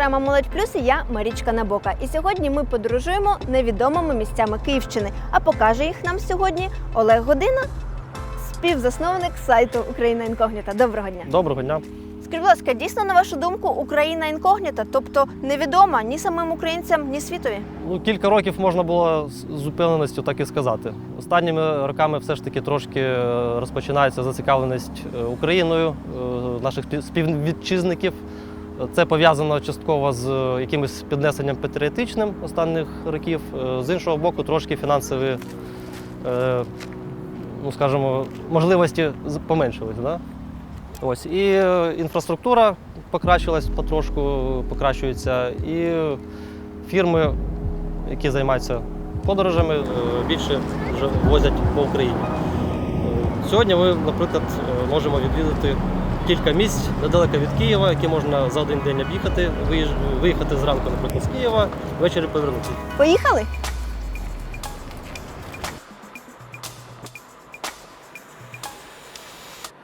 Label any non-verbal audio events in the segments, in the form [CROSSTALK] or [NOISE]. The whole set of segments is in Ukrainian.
програма Молодь Плюс і я Марічка Набока. І сьогодні ми подорожуємо невідомими місцями Київщини. А покаже їх нам сьогодні Олег Година, співзасновник сайту Україна Інкогніта. Доброго дня! Доброго дня. Скажіть, будь ласка, дійсно на вашу думку Україна інкогніта, тобто невідома ні самим українцям, ні світові? Ну, кілька років можна було з упевненістю так і сказати. Останніми роками все ж таки трошки е, розпочинається зацікавленість е, Україною е, наших співвітчизників. Це пов'язано частково з е, якимось піднесенням патріотичним останніх років. Е, З іншого боку, трошки фінансові, е, ну скажімо, можливості поменшились. Да? Ось. І інфраструктура покращилась потрошку, покращується, і фірми, які займаються подорожами, більше вже возять по Україні. Сьогодні ми, наприклад, можемо відвідати кілька місць недалеко від Києва, які можна за один день об'їхати, виїхати зранку, наприклад, з Києва, ввечері повернутися. Поїхали?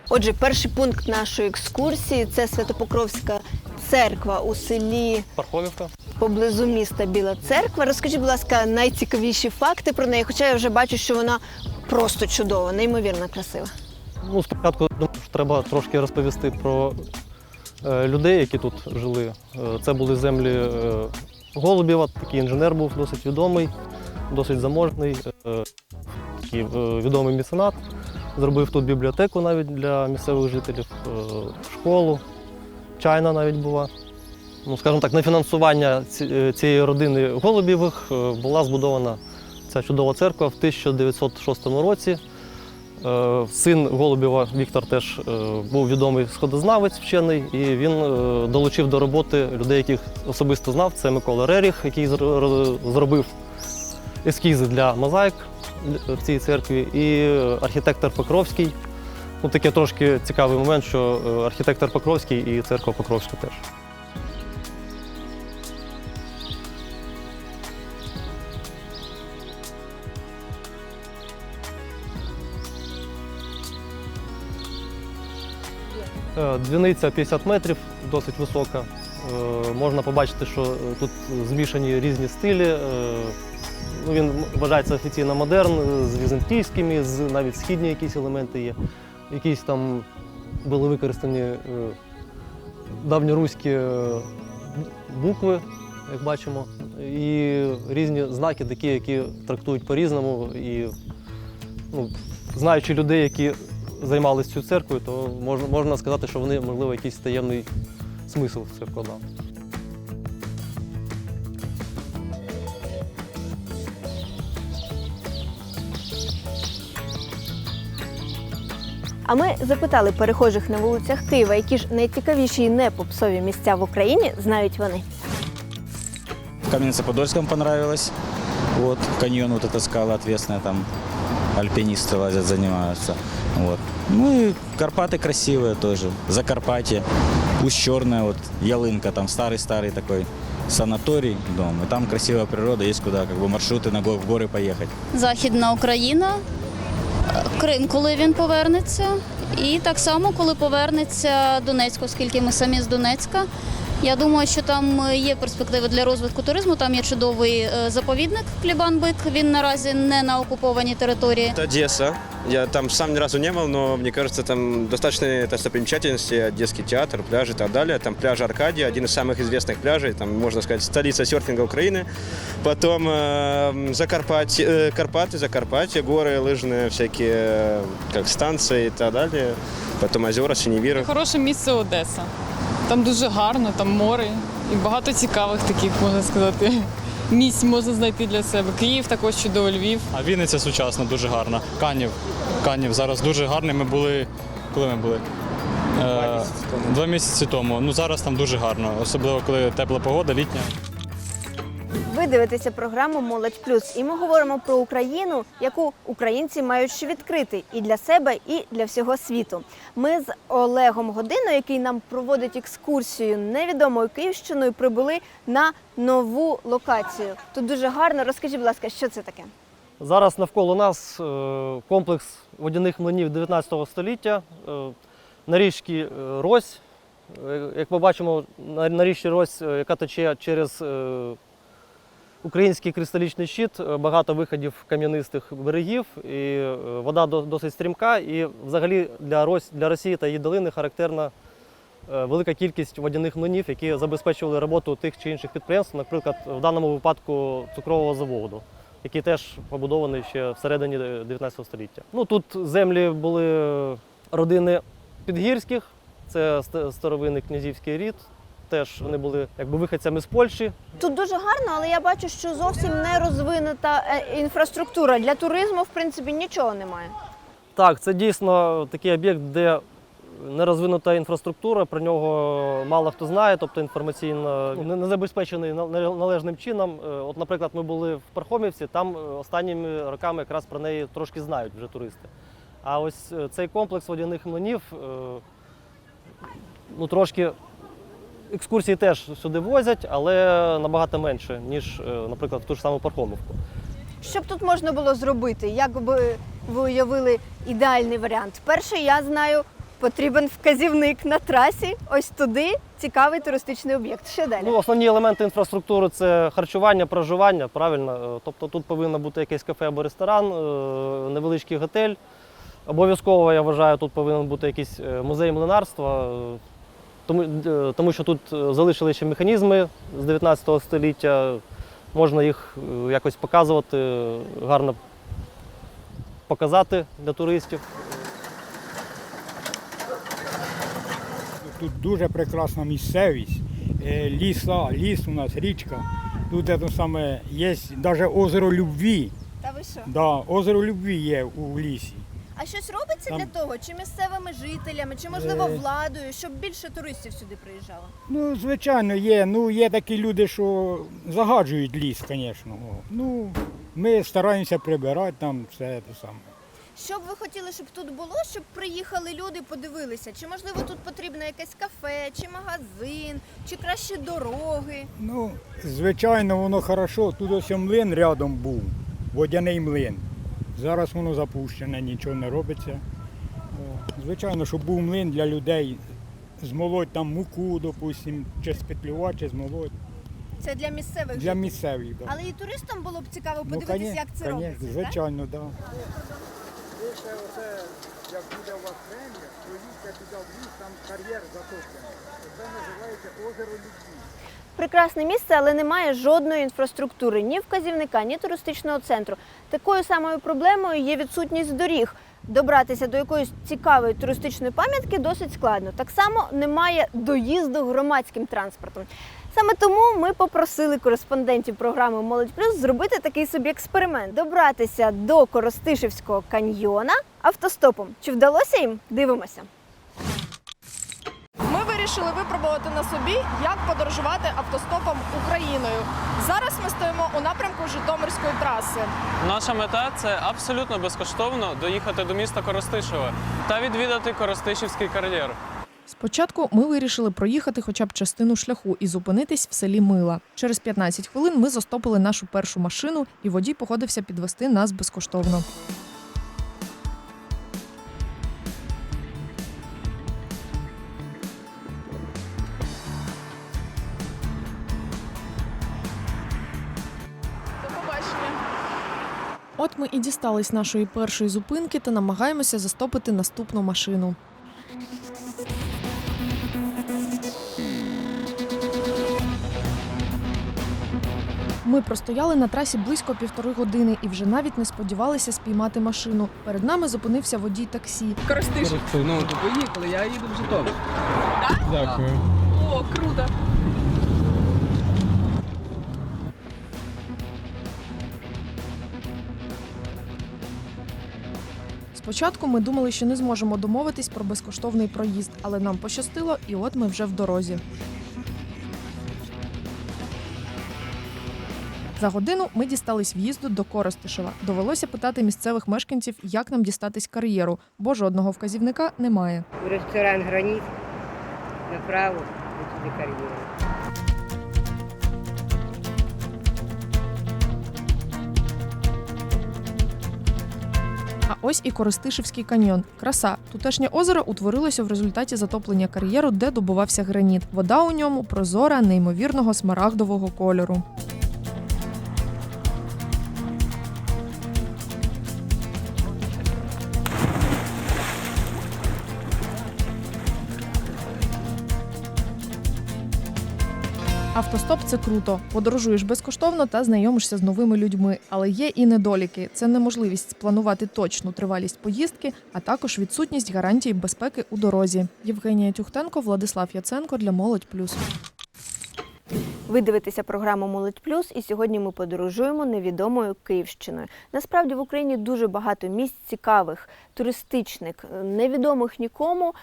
Отже, перший пункт нашої екскурсії це Святопокровська церква у селі Пархомівка. поблизу міста Біла Церква. Розкажіть, будь ласка, найцікавіші факти про неї, хоча я вже бачу, що вона просто чудова, неймовірно красива. Ну, спочатку думаю, що треба трошки розповісти про е, людей, які тут жили. Е, Це були землі е, Голубєва, такий інженер був досить відомий, досить заможний, такий відомий меценат. Зробив тут бібліотеку навіть для місцевих жителів, школу, чайна навіть була. Ну, скажімо так, на фінансування цієї родини Голубєвих була збудована ця чудова церква в 1906 році. Е, Син Голубєва Віктор теж е, був відомий сходознавець вчений, і він е, долучив до роботи людей, яких особисто знав. Це Микола Реріх, який зробив ескізи для мозаїк в цій церкві, і архітектор Покровський. Ну, таке трошки цікавий момент, що архітектор Покровський і церква Покровська теж. Дзвіниця 50 метрів, досить висока. Е, Можна побачити, що е, тут змішані різні стилі. Е, Ну, він вважається офіційно модерн, з візантійськими, з навіть східні якісь елементи є. Якісь там були використані давньоруські букви, як бачимо, і різні знаки, такі, які трактують по-різному. І ну, знаючи людей, які займалися цю церквою, то можна, можна сказати, що вони, можливо, якийсь таємний смисл в це вкладали. А ми запитали перехожих на вулицях Києва, які ж найцікавіші і не попсові місця в Україні знають вони. В Каменце-Подольском понравилось. Вот, каньон, вот эта скала отвесная, там альпинисты лазят, занимаются. Вот. Ну и Карпаты красивые тоже. Закарпатье, пусть черная, вот Ялынка, там старый-старый такой санаторий, дом. И там красивая природа, есть куда как бы маршруты на го- в горы поехать. Західна Україна, е, Крим, коли він повернеться, і так само, коли повернеться Донецьк, оскільки ми самі з Донецька. Я думаю, що там е, є перспективи для розвитку туризму. Там є чудовий е, заповідник Клібан-Бик. Він наразі не на окупованій території. Это Одесса. Я там сам ни разу не был, но мне кажется, там достаточные достопримечательности, Одесский театр, пляжи и так далее. Там пляж Аркадия, один из самых известных пляжей, там, можно сказать, столица серфинга Украины. Потом э, Закарпатье, э, Карпаты, Закарпатье, горы лыжные, всякие, э, как станции и так далее. Потом озера, Синевиры. Хороше місце Одеса. Там дуже гарно, там море і багато цікавих таких, можна сказати, [LAUGHS] місць можна знайти для себе. Київ також чудово, Львів. А Вінниця сучасна, дуже гарна. Канів. Канів зараз дуже гарний. Ми були. Коли ми були? Е, Два місяці тому. Ну зараз там дуже гарно, особливо коли тепла погода, літня. Ви дивитеся програму Молодь Плюс, і ми говоримо про Україну, яку українці мають ще відкрити і для себе, і для всього світу. Ми з Олегом Годиною, який нам проводить екскурсію невідомою Київщиною, прибули на нову локацію. Тут дуже гарно. Розкажіть, будь ласка, що це таке? Зараз навколо нас е, комплекс водяних млинів 19 століття е, на річці е, Рось. Як ми бачимо, на річці Рось, яка тече через український кристалічний щит, е, багато виходів кам'янистих берегів, і е, вода досить стрімка. І взагалі для, для Росії та її долини характерна е, велика кількість водяних млинів, які забезпечували роботу тих чи інших підприємств, наприклад, в даному випадку цукрового заводу який теж побудований ще всередині 19 століття. Ну тут землі були родини підгірських, це старовинний князівський рід. Теж вони були якби виходцями з Польщі. Тут дуже гарно, але я бачу, що зовсім не розвинута е, інфраструктура. Для туризму, в принципі, нічого немає. Так, це дійсно такий об'єкт, де не розвинута інфраструктура, про нього мало хто знає, тобто інформаційно не не забезпечений належним чином. Е, От, наприклад, ми були в Пархомівці, там е, останніми роками якраз про неї трошки знають вже туристи. А ось цей комплекс водяних млинів, ну трошки екскурсії теж сюди возять, але набагато менше, ніж, е, наприклад, в ту ж саму Пархомівку. Що б тут можна було зробити? Як би ви уявили ідеальний варіант? Перше, я знаю, потрібен вказівник на трасі. Ось туди цікавий туристичний об'єкт. Що далі? Ну, основні елементи інфраструктури це харчування, проживання, правильно. Е, Тобто тут повинно бути якесь кафе або ресторан, е, невеличкий готель. Обов'язково, я вважаю, тут повинен бути якийсь музей млинарства, тому, е, тому що тут е, залишили ще механізми з 19 століття. Можна їх е, якось показувати, гарно показати для туристів. Тут дуже прекрасна місцевість, ліса, ліс у нас, річка. Тут це саме є навіть озеро Любві. Та ви що? Да, озеро Любві є у лісі. А щось робиться Там- для того, чи місцевими жителями, чи можливо Е. владою, щоб більше туристів сюди приїжджало? Ну, звичайно, є. Ну, є такі люди, що загаджують ліс, звісно. О. Ну, ми стараємося прибирати там все те саме. Що б ви хотіли, щоб тут було, щоб приїхали люди, подивилися? Чи можливо тут потрібно якесь кафе, чи магазин, чи краще дороги? Ну, звичайно, воно хорошо. Тут ось млин рядом був, водяний млин. Зараз воно запущене, нічого не робиться. Звичайно, щоб був млин для людей, змолоть там муку, допустим, чи спетлювати, чи змолоть. Це для місцевих Для жителів. місцевих, так. Але і туристам було б цікаво Ну, подивитися, коне- як це коне- робиться. так? Звичайно, так. Да. Як буде у вас земля, поїдьте туди в ліс, там кар'єр затоплений. Це називається озеро Любві. Прекрасне місце, але немає жодної інфраструктури, ні вказівника, ні туристичного центру. Такою самою проблемою є відсутність доріг. Добратися до якоїсь цікавої туристичної пам'ятки досить складно. Так само немає доїзду громадським транспортом. Саме тому ми попросили кореспондентів програми Молодь Плюс зробити такий собі експеримент: добратися до Коростишівського каньйона автостопом. Чи вдалося їм? Дивимося. Вирішили випробувати на собі, як подорожувати автостопом Україною. Зараз ми стоїмо у напрямку Житомирської траси. Наша мета це абсолютно безкоштовно доїхати до міста Коростишеве та відвідати Коростишівський кар'єр. Спочатку ми вирішили проїхати хоча б частину шляху і зупинитись в селі Мила. Через 15 хвилин ми застопили нашу першу машину, і водій погодився підвести нас безкоштовно. От ми і дістались нашої першої зупинки та намагаємося застопити наступну машину. Ми простояли на трасі близько півтори години і вже навіть не сподівалися спіймати машину. Перед нами зупинився водій таксі. Коростиш. Ну, поїхали, я їду в Житомир. Дякую. О, круто. Спочатку ми думали, що не зможемо домовитись про безкоштовний проїзд, але нам пощастило, і от ми вже в дорозі. За годину ми дістались в'їзду до Коростишева. Довелося питати місцевих мешканців, як нам дістатись кар'єру, бо жодного вказівника немає. ресторан «Граніт» направо туди кар'єру. А ось і Коростишевський каньйон. Краса. Тутешнє озеро утворилося в результаті затоплення кар'єру, де добувався граніт. Вода у ньому прозора, неймовірного смарагдового кольору. Це круто. Подорожуєш безкоштовно та знайомишся з новими людьми. Але є і недоліки: це неможливість спланувати точну тривалість поїздки, а також відсутність гарантій безпеки у дорозі. Євгенія Тюхтенко, Владислав Яценко для Молодь Плюс. Ви дивитеся програму Молодь Плюс, і сьогодні ми подорожуємо невідомою Київщиною. Насправді в Україні дуже багато місць цікавих, туристичних, невідомих нікому.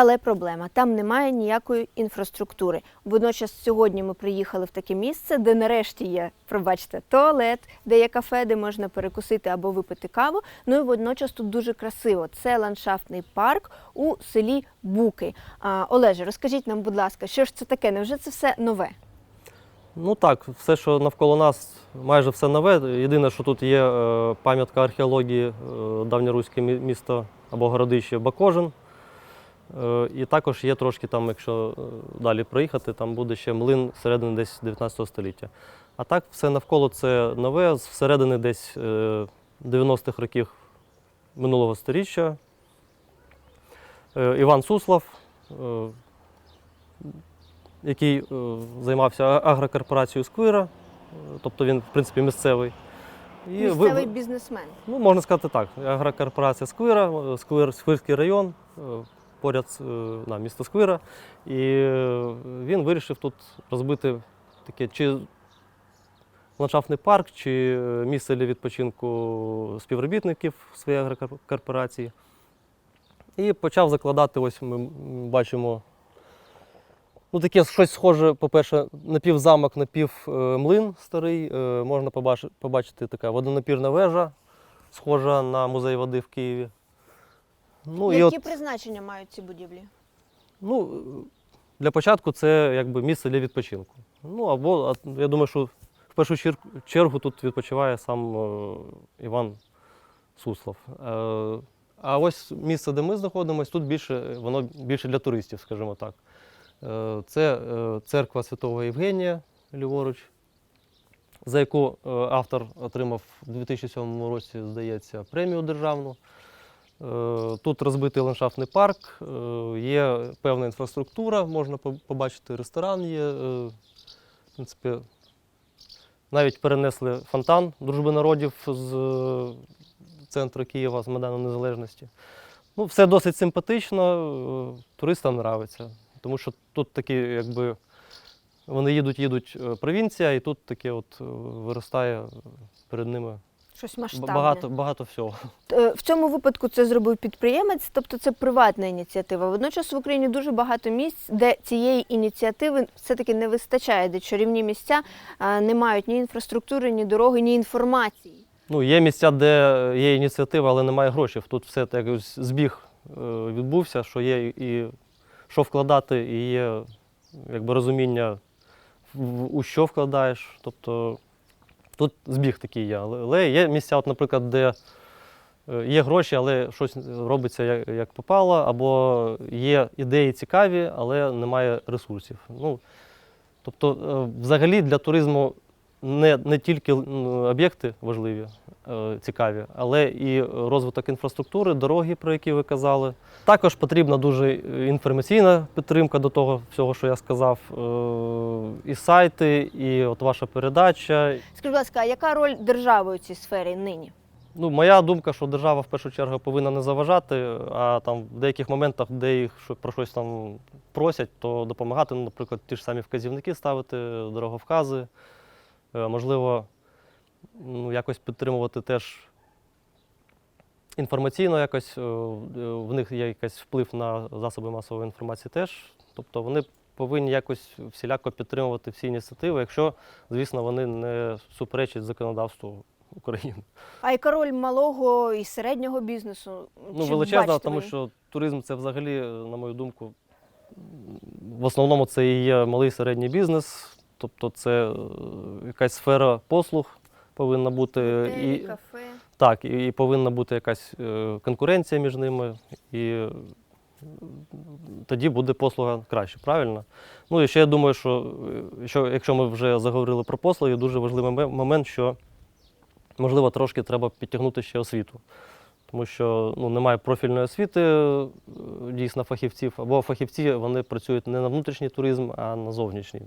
Але проблема там немає ніякої інфраструктури. Водночас сьогодні ми приїхали в таке місце, де нарешті є, пробачте, туалет, де є кафе, де можна перекусити або випити каву. Ну і водночас тут дуже красиво. Це ландшафтний парк у селі Буки. А, Олеже, розкажіть нам, будь ласка, що ж це таке? Невже це все нове? Ну так, все, що навколо нас, майже все нове. Єдине, що тут є е, пам'ятка археології, е, давньоруське місто або городище Бакожин. Е, І також є трошки там, якщо е, далі проїхати, там буде ще млин середини десь 19 століття. А так, все навколо це нове, з середини десь е, 90-х років минулого століття. Е, Іван Суслав, е, який е, займався агрокорпорацією Сквира, е, тобто він, в принципі, місцевий. І ви- Місцевий бізнесмен. Ну, можна сказати так. Агрокорпорація Сквира, е, Сквир, Сквирський район, е, поряд е, на, місто Сквира. І е, він вирішив тут розбити таке чи ландшафтний парк, чи е, місце для відпочинку співробітників своєї агрокорпорації. І почав закладати, ось ми бачимо. Ну, таке щось схоже, по-перше, напівзамок, напівмлин старий. Можна побачити така водонапірна вежа, схожа на музей води в Києві. Ну, і Які от, призначення мають ці будівлі? ну, для початку це якби місце для відпочинку. Ну, або а, я думаю, що в першу чер- чергу тут відпочиває сам е, Іван Суслов. Е, а ось місце, де ми знаходимося, тут більше, воно більше для туристів, скажімо так. Е, Це е, церква Святого Євгенія ліворуч, за яку е, автор отримав у 2007 році, здається, премію державну. Е, Тут розбитий ландшафтний парк, е, є певна інфраструктура, можна побачити ресторан є. е, В принципі, навіть перенесли фонтан Дружби народів з центру Києва, з Майдану Незалежності. Ну, все досить симпатично, туристам подобається. Тому що тут такі, якби вони їдуть, їдуть провінція, і тут таке от виростає перед ними Щось масштабне. багато, багато всього. Е, В цьому випадку це зробив підприємець, тобто це приватна ініціатива. Водночас в Україні дуже багато місць, де цієї ініціативи все-таки не вистачає, де чарівні місця не мають ні інфраструктури, ні дороги, ні інформації. Ну, є місця, де є ініціатива, але немає грошей. Тут все так збіг е, відбувся, що є і що вкладати, і є якби розуміння, у що вкладаєш. Тобто тут збіг такий є. Але- є місця, от, наприклад, де е, є гроші, але щось робиться як, як попало, або є ідеї цікаві, але немає ресурсів. Ну, тобто, е, взагалі для туризму не, не тільки об'єкти важливі, е, цікаві, але і розвиток інфраструктури, дороги, про які ви казали. Також потрібна дуже інформаційна підтримка до того всього, що я сказав. Е, І сайти, і от ваша передача. Скажіть, будь ласка, а яка роль держави у цій сфері нині? Ну, моя думка, що держава в першу чергу повинна не заважати, а там в деяких моментах, де їх про щось там просять, то допомагати, ну, наприклад, ті ж самі вказівники ставити, дороговкази. Е, Можливо, ну, якось підтримувати теж інформаційно якось е, в них є якийсь вплив на засоби масової інформації теж. Тобто вони повинні якось всіляко підтримувати всі ініціативи, якщо, звісно, вони не суперечать законодавству України. А яка роль малого і середнього бізнесу? Ну, Чи величезна, бачите тому ви? що туризм це взагалі, на мою думку, в основному це і є малий середній бізнес, тобто це е, якась сфера послуг повинна бути. Готелі, І, кафе. так, і, повинна бути якась е, конкуренція між ними, і е, тоді буде послуга краще, правильно? Ну і ще я думаю, що, е, якщо ми вже заговорили про послуги, дуже важливий момент, що можливо трошки треба підтягнути ще освіту. Тому що ну, немає профільної освіти е, дійсно фахівців, або фахівці вони працюють не на внутрішній туризм, а на зовнішній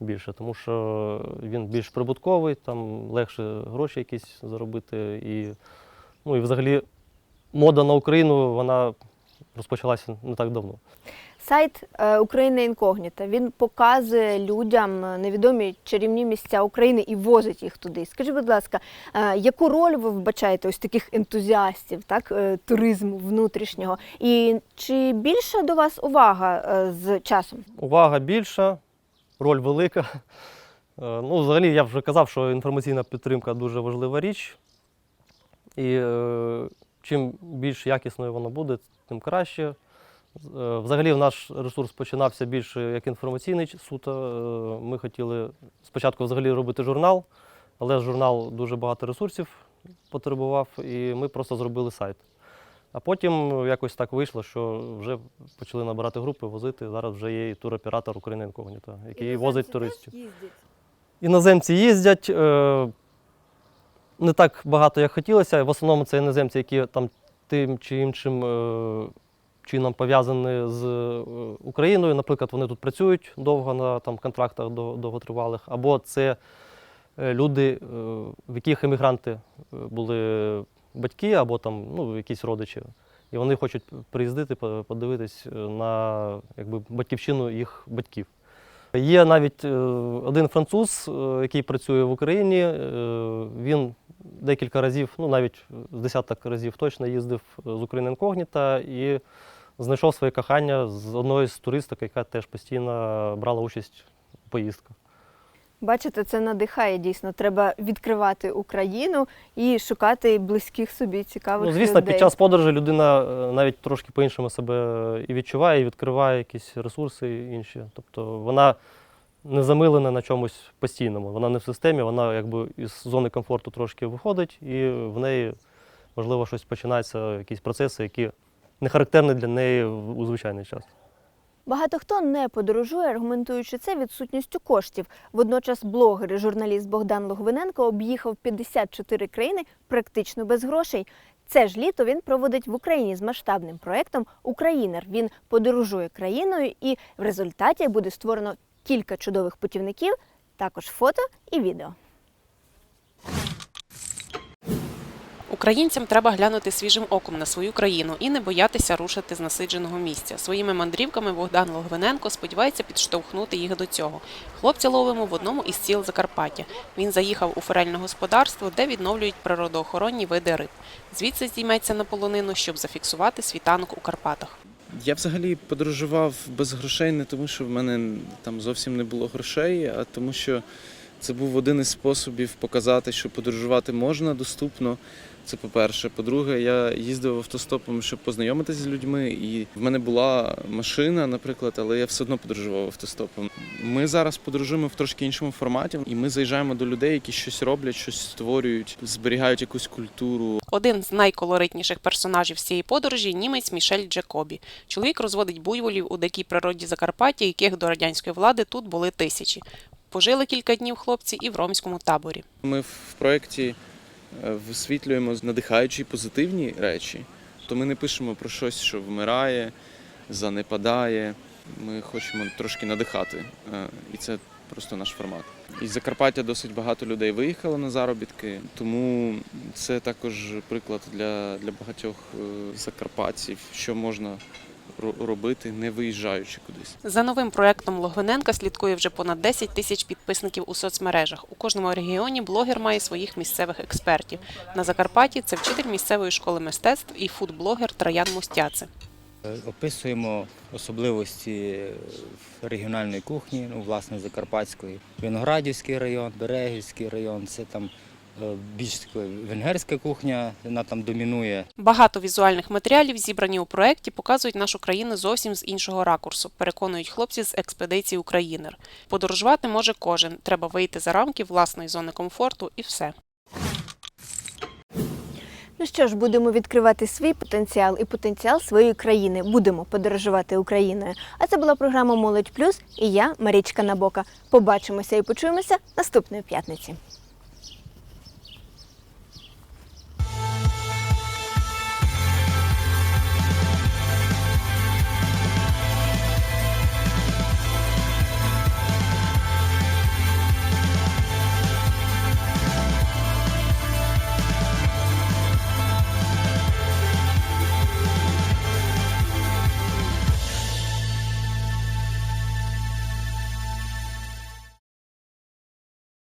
більше, тому що він більш прибутковий, там легше гроші якісь заробити. І, ну, і взагалі мода на Україну вона розпочалася не так давно. Сайт е, Україна інкогніта. Він показує людям невідомі чарівні місця України і возить їх туди. Скажіть, будь ласка, е, яку роль ви вбачаєте ось таких ентузіастів, так, е, туризму внутрішнього? І чи більша до вас увага з часом? Увага більша, роль велика. Е, Ну, взагалі, я вже казав, що інформаційна підтримка дуже важлива річ. І е, чим більш якісною вона буде, тим краще. Е, Взагалі, наш ресурс починався більше як інформаційний суто. Ми хотіли спочатку взагалі робити журнал, але журнал дуже багато ресурсів потребував, і ми просто зробили сайт. А потім якось так вийшло, що вже почали набирати групи, возити. Зараз вже є і туроператор України Інкогніта, який возить туристів. Іноземці їздять. е, Не так багато, як хотілося. В основному це іноземці, які там тим чи іншим е, чином пов'язані з е, Україною. Наприклад, вони тут працюють довго на там, контрактах дов- довготривалих, або це е, люди, е, в яких емігранти е, були батьки, або там, ну, якісь родичі. І вони хочуть приїздити, подивитись е, на якби, батьківщину їх батьків. Є навіть е, один француз, е, який працює в Україні. Він декілька разів, ну навіть з десяток разів точно їздив з України інкогніта і знайшов своє кохання з одної з туристок, яка теж постійно брала участь у поїздках. Бачите, це надихає дійсно. Треба відкривати Україну і шукати близьких собі цікавих Ну, звісно, людей. під час подорожі людина е, навіть трошки по-іншому себе і відчуває, і відкриває якісь ресурси інші. Тобто вона не замилена на чомусь постійному. Вона не в системі, вона якби із зони комфорту трошки виходить, і в неї, можливо, щось починаються, якісь процеси, які не характерні для неї у звичайний час. Багато хто не подорожує, аргументуючи це відсутністю коштів. Водночас блогер і журналіст Богдан Логвиненко об'їхав 54 країни практично без грошей. Це ж літо він проводить в Україні з масштабним проектом Українер. Він подорожує країною, і в результаті буде створено кілька чудових путівників, також фото і відео. Українцям треба глянути свіжим оком на свою країну і не боятися рушити з насидженого місця. Своїми мандрівками Богдан Логвиненко сподівається підштовхнути їх до цього. Хлопця ловимо в одному із сіл Закарпаття. Він заїхав у форельне господарство, де відновлюють природоохоронні види риб. Звідси здійметься на полонину, щоб зафіксувати світанок у Карпатах. Я взагалі подорожував без грошей не тому, що в мене там зовсім не було грошей, а тому, що це був один із способів показати, що подорожувати можна доступно. Це по-перше. По-друге, я їздив автостопом, щоб познайомитися з людьми. І в мене була машина, наприклад, але я все одно подорожував автостопом. Ми зараз подорожуємо в трошки іншому форматі, і ми заїжджаємо до людей, які щось роблять, щось створюють, зберігають якусь культуру. Один з найколоритніших персонажів цієї подорожі німець Мішель Джекобі. Чоловік розводить буйволів у дикій природі Закарпаття, яких до радянської влади тут були тисячі. Пожили кілька днів хлопці і в ромському таборі. Ми в проєкті висвітлюємо надихаючі позитивні речі. То ми не пишемо про щось, що вмирає, занепадає. Ми хочемо трошки надихати. е, І це просто наш формат. Із Закарпаття досить багато людей виїхало на заробітки, тому це також приклад для, для багатьох е, закарпатців, що можна робити, не виїжджаючи кудись. За новим проектом Логвиненка слідкує вже понад 10 тисяч підписників у соцмережах. У кожному регіоні блогер має своїх місцевих експертів. На Закарпатті це вчитель місцевої школи мистецтв і фудблогер Троян Мустяци. Описуємо особливості регіональної кухні, ну, власне, закарпатської. Виноградівський район, Берегівський район, це там е, більш така венгерська кухня, вона там домінує. Багато візуальних матеріалів, зібрані у проєкті, показують нашу країну зовсім з іншого ракурсу, переконують хлопці з експедиції Українер. Подорожувати може кожен. Треба вийти за рамки власної зони комфорту і все. Ну що ж, будемо відкривати свій потенціал і потенціал своєї країни. Будемо подорожувати Україною. А це була програма Молодь Плюс і я, Марічка Набока. Побачимося і почуємося наступної п'ятниці.